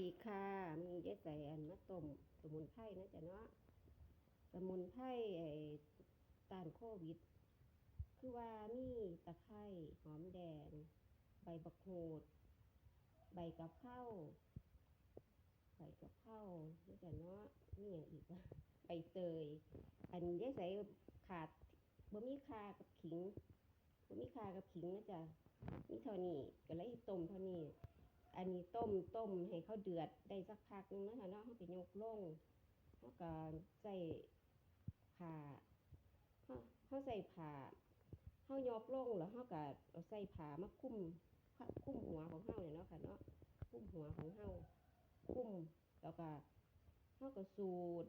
ดีค่ะมีเยอะใส่อันมะต้มสมุนไพรนะจ๊ะเนาะสมุนไพรไอ้ต้านโควิด คือว่ามีตะไคร้หอมแดง ใบบักโขดใบกะเพราใบกะเพรานะจ๊ะเนาะมีอย่างอีกวะใบเตย อันเยอะใส่ขาดบ่มีคากับขิงบ่มีคากับขิงนะจ๊ะมีเท่านี้ก็เลยต้มเท่านี้ อันนี้ต้มต้มให้เขาเดือดได้สักพักนึงนะคะเนาะเขาไปยกลงเขาก็ใส่ผ่าเขาเขาใส่ผ่าเขายกลงแล้วเขาก็เอาใส่ผ่ามาคุ้มคุ้มหัวของเขาเนี่ยเนาะค่ะเนาะคุ้มหัวของเขาคุ้มแล้วก็เขาก็สูด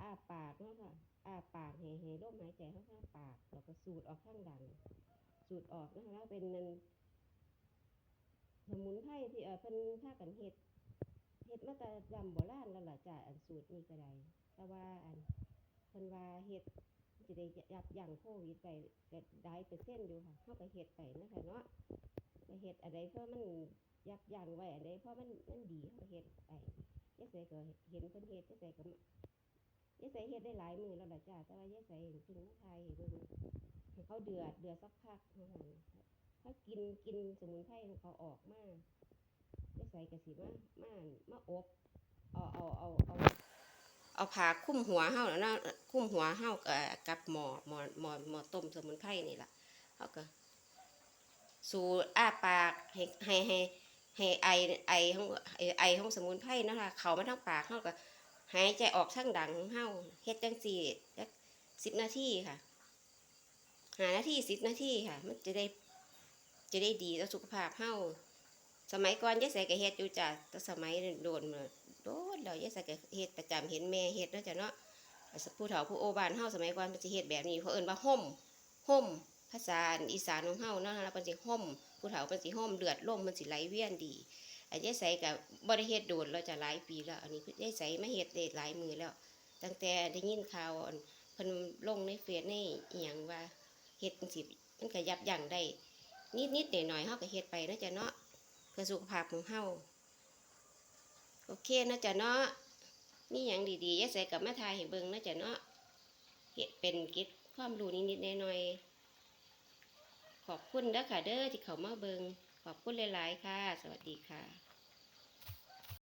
อ้าปากเนาะค่ะอ้าปากให้ให้ลมหายใจเข้าข้างปากแล้วก็สูดออกข้างดังสูดออกนะคะแล้วเป็นนัน สมุนไพรที่เออเพิ่นพากันเฮ็ดเฮ็ดมาแต่ดำโบราณแล้วล่ะจ้ะอันสูตรนี้ก็ได้แต่ว่าอันเพิ่นว่าเฮ็ดจะได้ยับยั้งโควิดไปก็ได้เปอร์เซ็นต์อยู่ค่ะเฮาก็เฮ็ดไปนะคะเนาะก็เฮ็ดอันใดเพราะมันยับยั้งไว้อันใดเพราะมันมันดีเฮาเฮ็ดไปยายใส่ก็เห็นเพิ่นเฮ็ดยายใส่ก็ยายใส่เฮ็ดได้หลายมือแล้วล่ะจ้ะแต่ว่ายายใส่เพิ่งไทยเบิ่งให้เขาเดือดเดือดสักพักเท่านั้น ถ้ากินกินสมุนไพรของเขาออกมาได้ใส่กระสีมามามาอบเอาเอาเอาเอาเอาผาคุ้มหัวเฮาแล้วนะคุ้มหัวเฮากับกับหมอหมอหมอหมอต้มสมุนไพรนี่แหละเฮาก็สูอ้าปากให้ให้ให้ให้ไอไอของไอไอของสมุนไพรนะคะเขามาทางปากเฮาก็หายใจออกทางดังของเฮาเฮ็ดจังซี่จักสิบนาทีค่ะหานาทีสิบนาทีค่ะ มันจะได้ จะได้ดีต่อสุขภาพเฮาสมัยก่อนยายใส่ก็เฮ็ดอยู่จ้ะแต่สมัยโดนมาโดนแล้วยายใส่ก็เฮ็ดประจำเห็นแม่เฮ็ดเนาะจ้ะเนาะผู้เฒ่าผู้โอบานเฮาสมัยก่อนมันสิเฮ็ดแบบนี้เขาเอิ้นว่าห่มห่มภาษาอีสานของเฮาเนาะแล้วเพิ่นสิห่มผู้เฒ่าเพิ่นสิห่มเลือดลมมันสิไหลเวียนดีอันยายใส่ก็บ่ได้เฮ็ดโดนแล้วจะหลายปีแล้วอันนี้ยายใส่มาเฮ็ดได้หลายมือแล้ว ตั้งแต่ได้ยินข่าวอันเพิ่นลงในเฟซในอีหยังว่าเฮ็ดจังซี่มันก็ยับยั้งได้ นิดนิดหน่อยหน่อยเฮาก็เฮ็ดไปนะจ๊ะเนาะเพื่อสุขภาพของเฮาโอเคนะจ๊ะเนาะมีอยังดีๆยาใส่กับแม่ทายเห้เบิ่งนะจ๊ะเนาะเฮ็ดเป็นกิจความรู้นิดๆหน่อยๆขอบคุณเด้อค่ะเด้อที่เขามาเบิ่งขอบคุณหลายๆค่ะ สวัสดีค่ะ